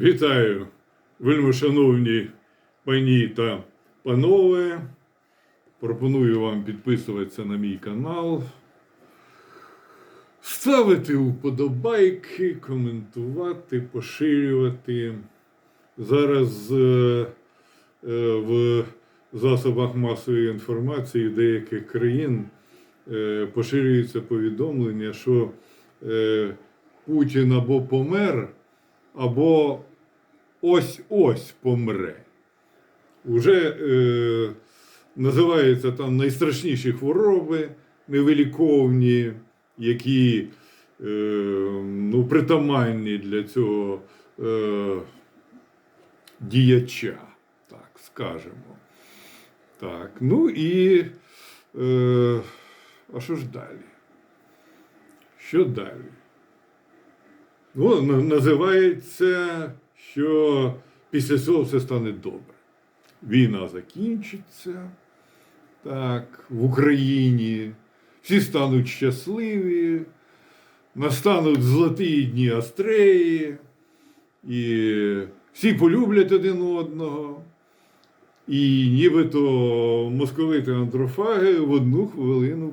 Вітаю, вельмишановні пані та панове. Пропоную вам підписуватися на мій канал, ставити вподобайки, коментувати, поширювати. Зараз е, е, в засобах масової інформації деяких країн е, поширюється повідомлення, що е, Путін або помер, або ось-ось помре. Уже е, називаються там найстрашніші хвороби невиліковні, які е, ну, притаманні для цього е, діяча, так скажемо. Так, ну і е, а що ж далі? Що далі? Ну, на- називається, що після цього все стане добре. Війна закінчиться, так, в Україні всі стануть щасливі, настануть золоті дні Астреї, і всі полюблять один одного. І нібито московити антрофаги в одну хвилину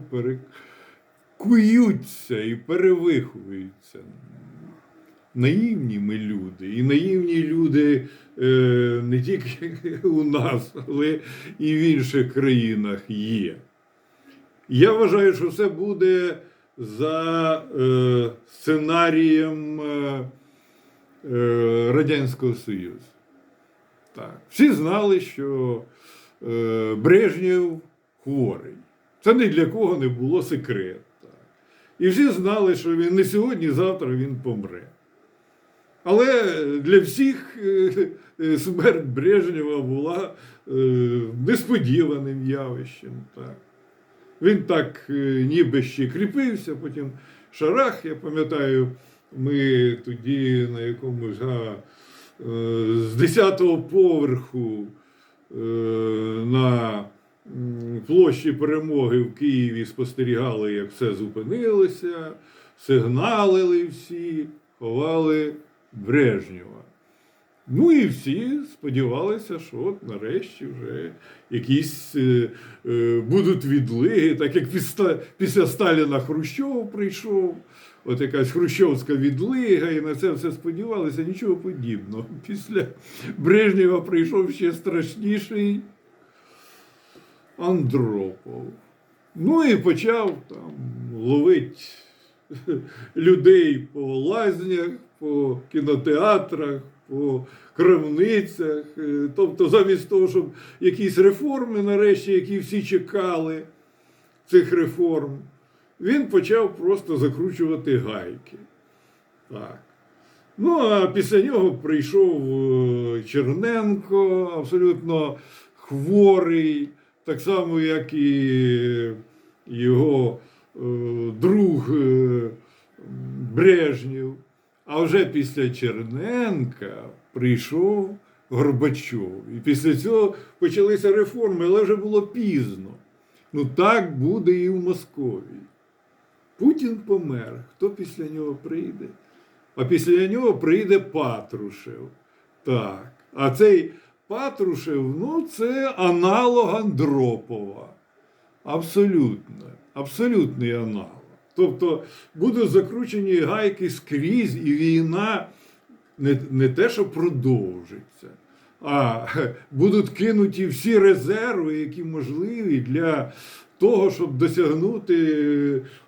перекуються і перевиховуються. Наївні ми люди, і наївні люди е, не тільки у нас, але і в інших країнах є. Я вважаю, що все буде за е, сценарієм е, е, Радянського Союзу. Так. Всі знали, що е, Брежнєв хворий. Це ні для кого не було секрет. І всі знали, що він не сьогодні, завтра він помре. Але для всіх е, е, смерть Брежнєва була е, несподіваним явищем. Так. Він так ніби ще кріпився, потім шарах, я пам'ятаю, ми тоді на якомусь е, з 10-го поверху на площі перемоги в Києві спостерігали, як все зупинилося, сигналили всі, ховали Брежнєва. Ну і всі сподівалися, що от нарешті вже якісь е, е, будуть відлиги, так як після, після Сталіна Хрущов прийшов, от якась хрущовська відлига, і на це все сподівалися, нічого подібного. Після Брежнєва прийшов ще страшніший Андропов. Ну і почав там ловити людей по лазнях, по кінотеатрах, по крамницях. Е, Тобто, замість того, щоб якісь реформи, нарешті, які всі чекали цих реформ, він почав просто закручувати гайки. Так. Ну, а після нього прийшов е, Черненко, абсолютно хворий, так само, як і його е, друг е, Брежнєв. А вже після Черненка прийшов Горбачов. І після цього почалися реформи, але вже було пізно. Ну так буде і в Московії. Путін помер. Хто після нього прийде? А після нього прийде Патрушев. Так. А цей Патрушев, ну, це аналог Андропова. Абсолютно. Абсолютний аналог. Тобто будуть закручені гайки скрізь, і війна не, не те, що продовжиться, а будуть кинуті всі резерви, які можливі для того, щоб досягнути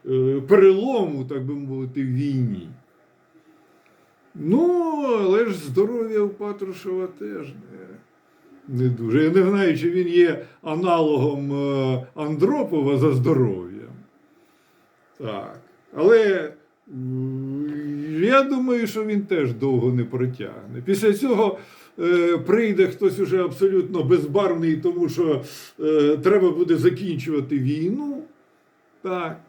е, перелому, так би мовити, в війні. Ну, але ж здоров'я у Патрушева теж не, не дуже. Я не знаю, чи він є аналогом е, Андропова за здоров'ям. Так. Але я думаю, що він теж довго не протягне. Після цього е, прийде хтось уже абсолютно безбарвний, тому що е, треба буде закінчувати війну. Так.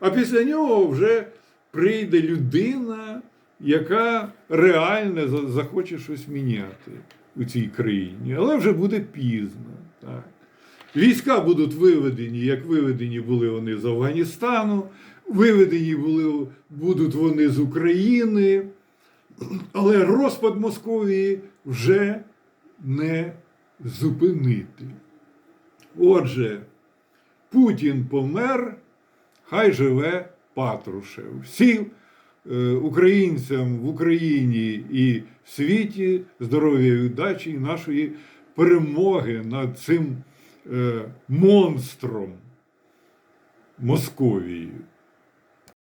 А після нього вже прийде людина, яка реально захоче щось міняти у цій країні. Але вже буде пізно. Так. Війська будуть виведені, як виведені були вони з Афганістану, виведені були, будуть вони з України. Але розпад Московії вже не зупинити. Отже, Путін помер, хай живе Патрушев. Всім е, українцям в Україні і в світі здоров'я і удачі і нашої перемоги над цим монстром Московією.